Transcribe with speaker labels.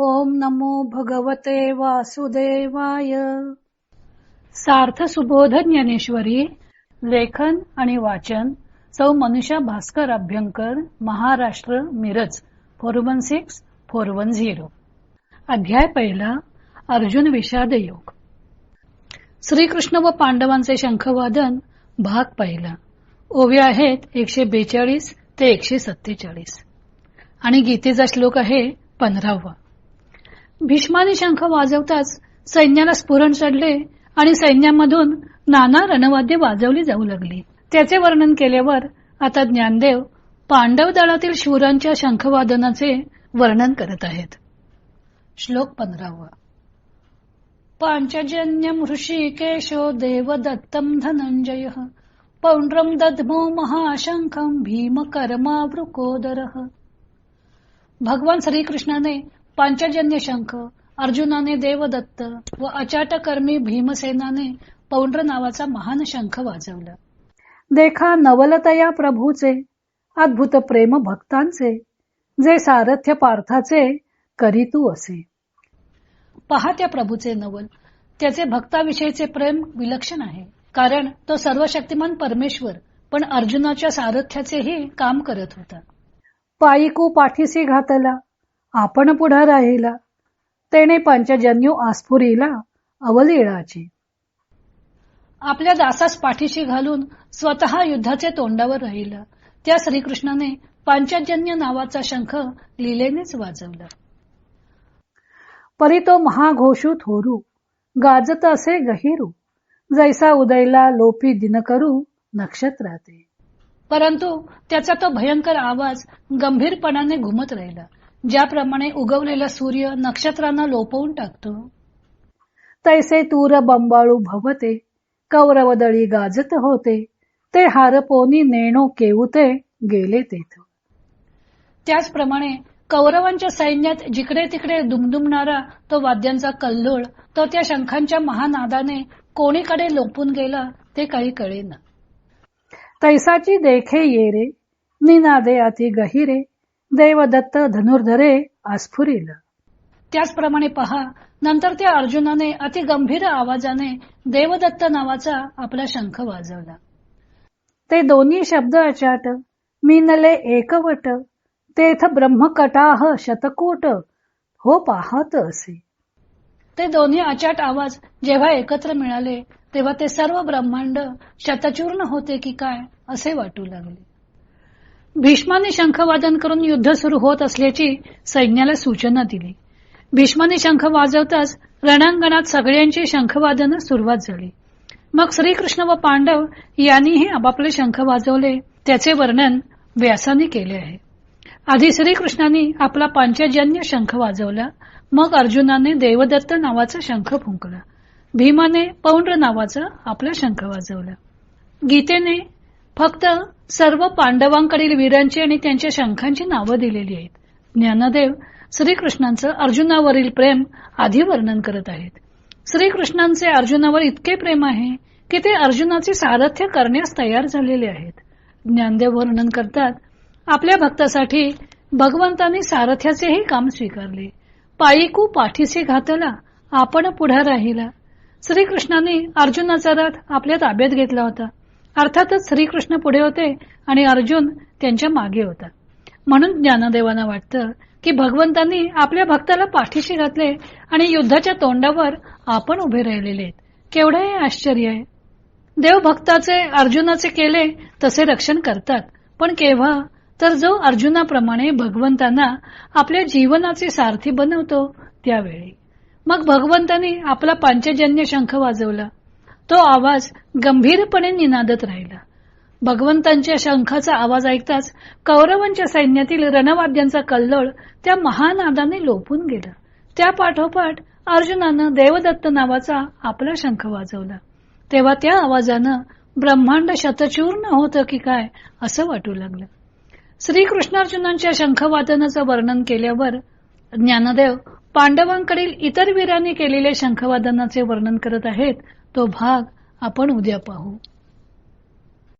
Speaker 1: ओम नमो भगवते वासुदेवाय. सार्थ सुबोध ज्ञानेश्वरी लेखन आणि वाचन सौ Manusha Bhaskar Abhyankar Maharashtra Miraj four one six four one zero. अध्याय पहिला अर्जुन विषाद योग श्रीकृष्ण व पांडवांचे शंखवादन भाग पहिला. ओव्या आहेत एकशे बेचाळीस ते एकशे सत्तेचाळीस. आणि गीतेचा श्लोक आहे पंधरावा. भीष्माने शंख वाजवताच सैन्याला स्फुरण चढले आणि सैन्यामधून नाना रणवाद्य वाजवली जाऊ लागली. त्याचे वर्णन केल्यावर आता ज्ञानदेव पांडव दळातील शूरांच्या शंखवादनाचे वर्णन करत आहेत. श्लोक पंधरावा. पांचजन्यम ऋषिकेशो देवदत्तम धनंजय पौंड्रम दद्मो महाशंखम भीम कर्मावृकोदर भगवान श्रीकृष्णाने पांचजन्य शंख अर्जुनाने देवदत्त व अचाटकर्मी भीमसेनाने पौंड्र नावाचा महान शंख वाजवला. देखा नवलतया प्रभूचे अद्भुत प्रेम भक्तांचे जे सारथ्य पार्थाचे करी तू असे. पहा त्या प्रभूचे नवल. त्याचे भक्ताविषयीचे प्रेम विलक्षण आहे. कारण तो सर्व शक्तिमान परमेश्वर पण अर्जुनाच्या सारथ्याचेही काम करत होता. पायिकू पाठीसी घातला आपण पुढा राहिला. तेने पंचजन्यू आस्फुरीला अवलीळाची. आपल्या दासास पाठीशी घालून स्वतः युद्धाचे तोंडावर राहिला. त्या श्रीकृष्णाने पंचजन्य नावाचा शंख लिलेनेच वाजवला. परी तो महाघोषू थोरू गाजत असे गहिरू. जैसा उदयला लोपी दिन करू नक्षत्राते. परंतु त्याचा तो भयंकर आवाज गंभीरपणाने घुमत राहिला. ज्याप्रमाणे उगवलेला सूर्य नक्षत्रांना लोपवून टाकतो. तैसे तूर बंबाळू भवते कौरवदळी गाजत होते ते हारपोनी नेणो केवते गेले तेथ. त्याचप्रमाणे कौरवांच्या सैन्यात जिकडे तिकडे दुमदुमणारा तो वाद्यांचा कल्लोळ तो त्या शंखांच्या महानादाने कोणीकडे लोपून गेला ते काही कळेना. तैसाची देखे येरे निनादे अति गहिरे देवदत्त धनुर्धरे आस्फुरील त्याचप्रमाणे पहा नंतर त्या अर्जुनाने अति गंभीर आवाजाने देवदत्त नावाचा आपला शंख वाजवला. ते दोन्ही शब्द अचाट मीनले एकवट तेथ ब्रह्मकटाह शतकोट हो पाहत असे. ते दोन्ही अचाट आवाज जेव्हा एकत्र मिळाले तेव्हा ते सर्व ब्रह्मांड शतचूर्ण होते की काय असे वाटू लागले. भीष्माने शंखवादन करून युद्ध सुरू होत असल्याची सैन्याला सूचना दिली. भीष्माने शंख वाजवताच रणांगणात सगळ्यांची शंखवादन सुरुवात झाली. मग श्रीकृष्ण व पांडव यांनीही आपापले शंख वाजवले त्याचे वर्णन व्यासाने केले आहे. आधी श्रीकृष्णाने आपला पांचजन्य शंख वाजवला मग अर्जुनाने देवदत्त नावाचा शंख फुंकला. भीमाने पौंड्र नावाचा आपला शंख वाजवला. गीतेने फक्त सर्व पांडवांकडील वीरांची आणि त्यांच्या शंखांची नावं दिलेली आहेत. ज्ञानदेव श्रीकृष्णांचं अर्जुनावरील प्रेम आधी वर्णन करत आहेत. श्रीकृष्णांचे अर्जुनावर इतके प्रेम आहे की ते अर्जुनाचे सारथ्य करण्यास तयार झालेले आहेत. ज्ञानदेव वर्णन करतात आपल्या भक्तासाठी भगवंतांनी सारथ्याचेही काम स्वीकारले. पायीकू पाठीशी घातला आपण पुढा राहिला. श्रीकृष्णाने अर्जुनाचा रथ आपल्या ताब्यात घेतला होता. अर्थातच श्रीकृष्ण पुढे होते आणि अर्जुन त्यांच्या मागे होता. म्हणून ज्ञानदेवांना वाटतं की भगवंतांनी आपल्या भक्ताला पाठीशी घातले आणि युद्धाच्या तोंडावर आपण उभे राहिलेले आहेत. केवढे हे आश्चर्य आहे. देव भक्ताचे अर्जुनाचे केले तसे रक्षण करतात. पण केव्हा? तर जो अर्जुनाप्रमाणे भगवंतांना आपल्या जीवनाचे सारथी बनवतो त्यावेळी. मग भगवंतांनी आपला पांचजन्य शंख वाजवला. तो आवाज गंभीरपणे निनादत राहिला. भगवंतांच्या शंखाचा आवाज ऐकताच कौरवांच्या सैन्यातील रणवाद्यांचा कल्लोळ त्या महानादाने लोपून गेला. त्या पाठोपाठ अर्जुनानं देवदत्त नावाचा आपला शंख वाजवला. तेव्हा त्या आवाजानं ब्रह्मांड शतचूर्ण होतं की काय असं वाटू लागलं. श्रीकृष्णार्जुनांच्या शंखवादनाचं वर्णन केल्यावर ज्ञानदेव पांडवांकडील इतर वीरांनी केलेल्या शंखवादनाचे वर्णन करत आहेत तो भाग आपण उद्या पाहू.